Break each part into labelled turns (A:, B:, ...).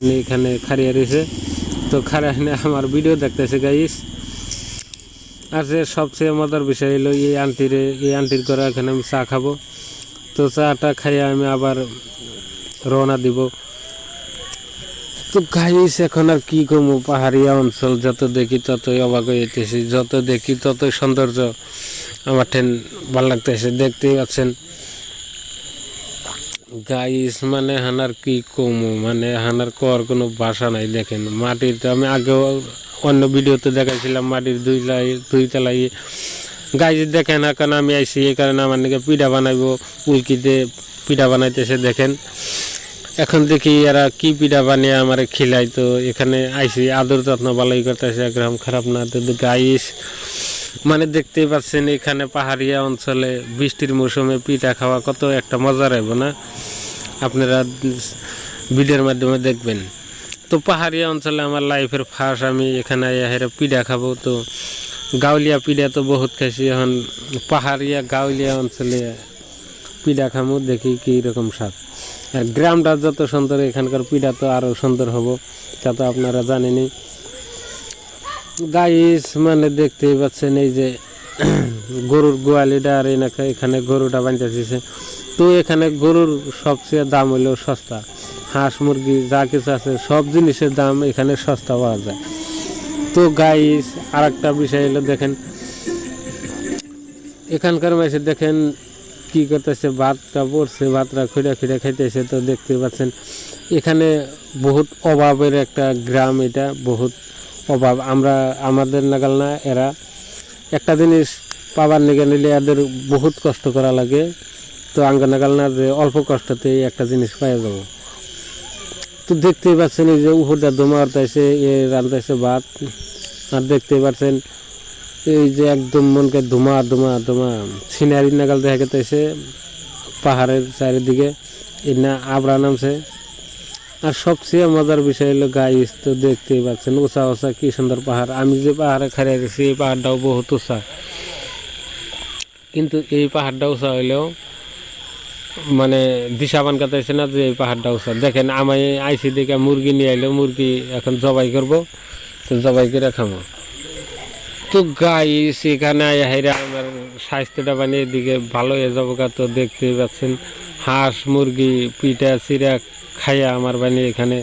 A: এখানে খারিয়া রয়েছে। তো খারিয়া নিয়ে আমার ভিডিও দেখতেছে গাইস আর যে সবচেয়ে মজার বিষয় হলো, এই আন্টিরে, এই আন্টির করে এখানে আমি চা খাব। তো চাটা খাইয়ে আমি আবার রওনা দিব। তো গাইস এখন আর কি কমু পাহাড়িয়া অঞ্চল, যত দেখি ততই অবাক হইতেছি যত দেখি ততই সৌন্দর্য আমার ঠেন ভালো লাগতেছে। দেখতেই পাচ্ছেন। গাইস মানে হানার কি কমু? মানে হানার কর কোনো বাসা নাই, দেখেন। মাটির তো আমি আগেও অন্য ভিডিওতে দেখাইছিলাম, মাটির দুই লাই, দুই তলাই গাইস, দেখেন, এখন আমি আইসি এই কারণে আমার নাকি পিঠা বানাইবো, উল্কিতে পিঠা বানাইতেছে, দেখেন। এখন দেখি এরা কি পিঠা বানিয়ে আমার খিলাই তো এখানে আইসি আদর যত্ন ভালোই করতেছে একদম খারাপ না। তো গাইস মানে দেখতেই পাচ্ছেন, এখানে পাহাড়িয়া অঞ্চলে বৃষ্টির মৌসুমে পিঠা খাওয়া কত একটা মজা রাখব না? আপনারা ভিডিওর মাধ্যমে দেখবেন। তো পাহাড়িয়া অঞ্চলে আমার লাইফের ফার্স্ট, আমি এখানে হেরে পিঠা খাব। তো গাউলিয়া পিঠা তো বহুত খাইছি, এখন পাহাড়িয়া গাউলিয়া অঞ্চলে পিঠা খামো, দেখি কি রকম স্বাদ। আর গ্রামটা যত সুন্দর, এখানকার পিঠা তো আরও সুন্দর হব, তা তো আপনারা জানেনই। গাইস মানে দেখতেই পাচ্ছেন এই যে গরুর গোয়ালিটা আর এনাকে এখানে গরুটা বানিয়েছে তো এখানে গরুর সবচেয়ে দাম হলো সস্তা। হাঁস, মুরগি, যা কিছু আছে, সব জিনিসের দাম এখানে সস্তা পাওয়া যায়। তো গাইস আর একটা বিষয় হলো দেখেন, এখানকার মাসে দেখেন কি করতেছে, ভাতটা পড়ছে, ভাতটা খুঁড়ে খুঁড়ে খাইতেছে। তো দেখতে পাচ্ছেন, এখানে বহুত অভাবের একটা গ্রাম এটা, বহুত অভাব। আমরা, আমাদের নাগাল না এরা একটা জিনিস পাবার নিগে নিলে এদের বহুত কষ্ট করা লাগে। তো আঙ্গ নাগাল না যে অল্প কষ্টতেই একটা জিনিস পাই যাব। তো দেখতেই পাচ্ছেন এই যে উপরটা দমা আর্তাইছে এ রান্তাইছে ভাত। আর দেখতেই পাচ্ছেন এই যে একদম মনকে ধুমা ধুমা ধুমা সিনারি নাগাল দেখা গেতেছে পাহাড়ের চারিদিকে। এই না আবরা নামছে। আর সবচেয়ে মজার বিষয় হলো গাইস তো দেখতেই পাচ্ছেন, উঁচা উঁচা, কি সুন্দর পাহাড়। আমি যে পাহাড়ে খাড়িয়ে গেছি এই পাহাড়টাও বহুত উঁচা। কিন্তু এই পাহাড়টা উঁচা হইলেও মানে দিশা কাটাইছে না যে এই পাহাড়টা উঁচা। দেখেন, আমি আইসি দেখে মুরগি নিয়ে আইলো, মুরগি এখন জবাই করব, তো জবাই করে খাব তো গাইস এখানে আমার স্বাস্থ্যটা মানে এদিকে ভালো হয়ে যাব তো দেখতেই পাচ্ছেন। হাঁস, মুরগি, পিঠা চিরা খাইয়া আমার বানিয়ে এখানে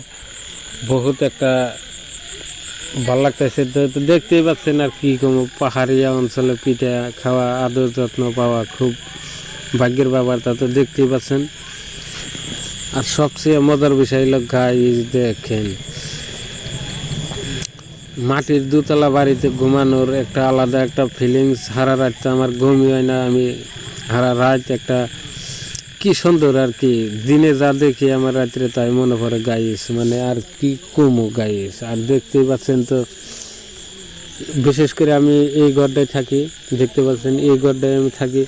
A: বহুত একটা ভালো লাগতেছে। তো দেখতেই পাচ্ছেন আর কি কম, পাহাড়িয়া অঞ্চলে পিঠা খাওয়া, আদর যত্ন পাওয়া খুব ভাগ্যের ব্যাপার, তা তো দেখতেই পাচ্ছেন। আর সবচেয়ে মজার বিষয় হলো গাইস দেখেন, মাটির দুতলা বাড়িতে ঘুমানোর একটা আলাদা একটা ফিলিংস হারা রাত আমার ঘুমই হয় না, আমি হারা রাত একটা কি সুন্দর আর কি। দিনে যা দেখি আমার রাত্রে তাই মনে পড়ে গাইস মানে আর কি কমো গাইস। আর দেখতেই পাচ্ছেন তো, বিশেষ করে আমি এই ঘরটায় থাকি, দেখতে পাচ্ছেন এই ঘরটায় আমি থাকি।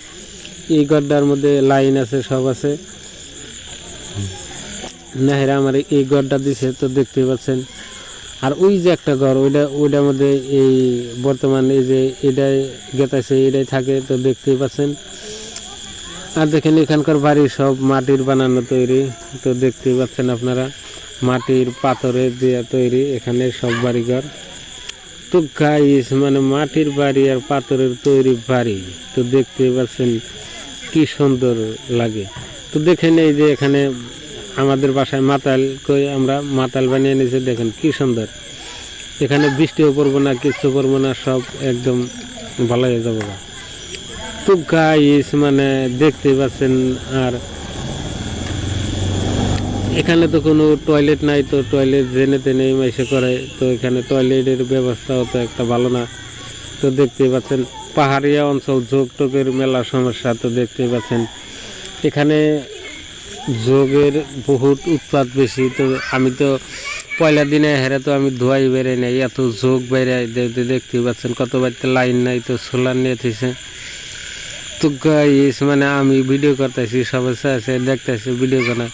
A: এই ঘরটার মধ্যে লাইন আছে, সব আছে। নাহেরা আমার এই ঘরটা দিছে তো দেখতেই পাচ্ছেন। আর ওই যে একটা ঘর, ওইটা, ওইটার মধ্যে এই বর্তমান এই যে এটাই গেতাছে এটাই থাকে তো দেখতেই পাচ্ছেন। আর দেখেন এখানকার বাড়ি সব মাটির বানানো তৈরি। তো দেখতেই পাচ্ছেন আপনারা, মাটির পাথরের দিয়ে তৈরি এখানে সব বাড়িঘর। তো গাইস মানে মাটির বাড়ি আর পাথরের তৈরি বাড়ি, তো দেখতেই পাচ্ছেন কি সুন্দর লাগে। তো দেখেন এই যে এখানে আমাদের বাসায় মাতাল কই, আমরা মাতাল বানিয়ে নিয়েছি দেখেন কি সুন্দর। এখানে বৃষ্টিও পড়ব না, কিচ্ছু পড়ব না, সব একদম ভালো হয়ে যাব। তো গাইস মানে দেখতে পাচ্ছেন, আর এখানে তো কোনো টয়লেট নাই, তো টয়লেট জেনে তেনে মেসে করে, তো এখানে টয়লেটের ব্যবস্থাও তো একটা ভালো না। তো দেখতেই পাচ্ছেন, পাহাড়িয়া অঞ্চল যোগ টোকের মেলা সমস্যা তো দেখতেই পাচ্ছেন। এখানে যোগের বহুত উৎপাদ বেশি, তো আমি তো পয়লা দিনে হেরে তো আমি ধোয়াই বেড়ে নেই, এত যোগ বেড়ে দেখতে পাচ্ছেন, কত বাড়িতে লাইন নাই, তো সোলার নিয়ে থিছে তো গাইস মানে আমি ভিডিও করতেছি সবাই আছে দেখতেছি ভিডিও করা